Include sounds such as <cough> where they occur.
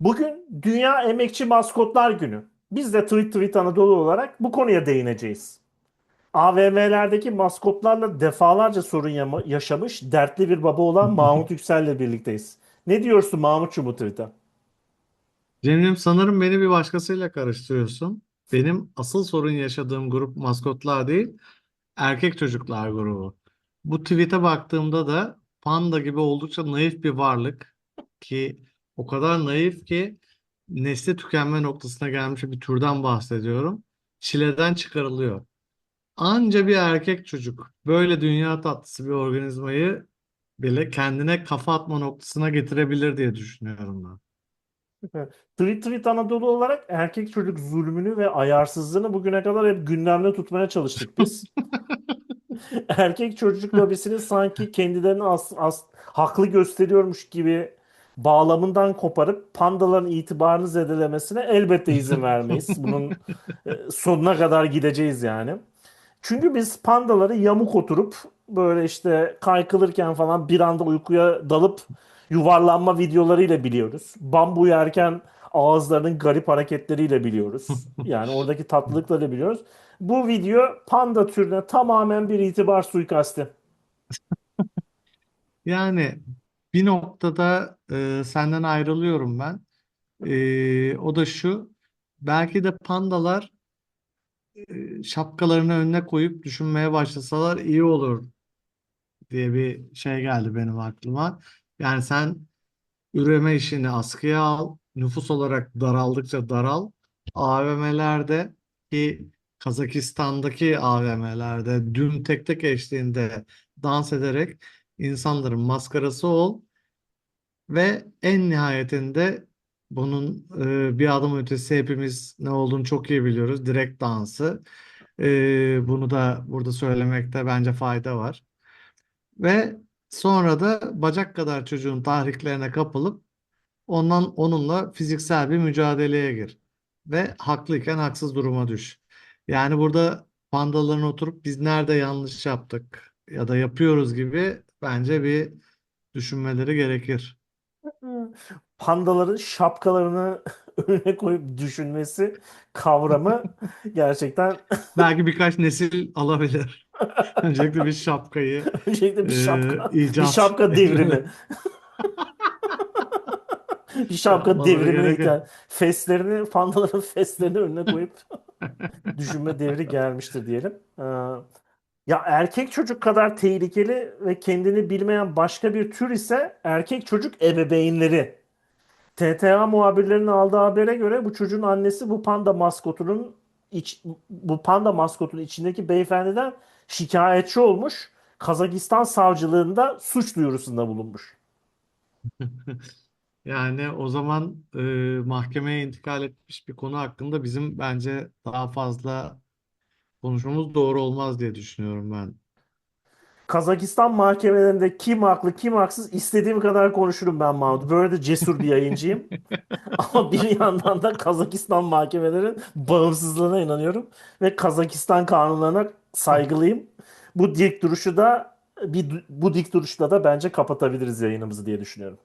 Bugün Dünya Emekçi Maskotlar Günü. Biz de Tweet Tweet Anadolu olarak bu konuya değineceğiz. AVM'lerdeki maskotlarla defalarca sorun yaşamış dertli bir baba olan <laughs> Mahmut Yüksel'le birlikteyiz. Ne diyorsun Mahmutçu bu tweet'e? Cem'ciğim sanırım beni bir başkasıyla karıştırıyorsun. Benim asıl sorun yaşadığım grup maskotlar değil, erkek çocuklar grubu. Bu tweet'e baktığımda da panda gibi oldukça naif bir varlık ki o kadar naif ki nesli tükenme noktasına gelmiş bir türden bahsediyorum. Çileden çıkarılıyor. Anca bir erkek çocuk böyle dünya tatlısı bir organizmayı bile kendine kafa atma noktasına getirebilir diye düşünüyorum ben. Tweet Tweet Anadolu olarak erkek çocuk zulmünü ve ayarsızlığını bugüne kadar hep gündemde tutmaya çalıştık biz. <laughs> Erkek çocuk lobisini sanki kendilerini as, as- haklı gösteriyormuş gibi bağlamından koparıp pandaların itibarını zedelemesine elbette izin <laughs> vermeyiz. Bunun e, sonuna kadar gideceğiz yani. Çünkü biz pandaları yamuk oturup böyle işte kaykılırken falan bir anda uykuya dalıp yuvarlanma videolarıyla biliyoruz. Bambu yerken ağızlarının garip hareketleriyle biliyoruz. <laughs> Yani oradaki tatlılıkları biliyoruz. Bu video panda türüne tamamen bir itibar suikasti. <laughs> Yani bir noktada e, senden ayrılıyorum ben. E, o da şu, belki de pandalar e, şapkalarını önüne koyup düşünmeye başlasalar iyi olur diye bir şey geldi benim aklıma. Yani sen üreme işini askıya al, nüfus olarak daraldıkça daral. AVM'lerde ki Kazakistan'daki AVM'lerde düm tek tek eşliğinde dans ederek insanların maskarası ol ve en nihayetinde bunun e, bir adım ötesi hepimiz ne olduğunu çok iyi biliyoruz. Direkt dansı. E, bunu da burada söylemekte bence fayda var. Ve sonra da bacak kadar çocuğun tahriklerine kapılıp ondan onunla fiziksel bir mücadeleye gir. Ve haklıyken haksız duruma düş. Yani burada pandaların oturup biz nerede yanlış yaptık ya da yapıyoruz gibi bence bir düşünmeleri gerekir. Pandaların şapkalarını <laughs> önüne koyup düşünmesi kavramı <laughs> gerçekten Belki birkaç nesil <laughs> alabilir. Öncelikle bir şapkayı öncelikle bir e, şapka bir icat şapka devrimi. Bir şapka yapmaları devrimine. Feslerini, pandaların feslerini önüne koyup düşünme devri gelmiştir diyelim. Ee, Ya erkek çocuk kadar tehlikeli ve kendini bilmeyen başka bir tür ise erkek çocuk ebeveynleri. TTA muhabirlerinin aldığı habere göre bu çocuğun annesi bu panda maskotunun iç, bu panda maskotunun içindeki beyefendiden şikayetçi olmuş. Kazakistan savcılığında suç duyurusunda bulunmuş. <laughs> Yani o zaman e, mahkemeye intikal etmiş bir konu hakkında bizim bence daha fazla konuşmamız doğru olmaz diye düşünüyorum ben. Kazakistan mahkemelerinde kim haklı kim haksız istediğim kadar konuşurum ben Mahmut. Böyle de cesur bir yayıncıyım. <laughs> Ama bir yandan da Kazakistan mahkemelerin bağımsızlığına inanıyorum. Ve Kazakistan kanunlarına saygılıyım. Bu dik duruşu da bir bu dik duruşla da bence kapatabiliriz yayınımızı diye düşünüyorum.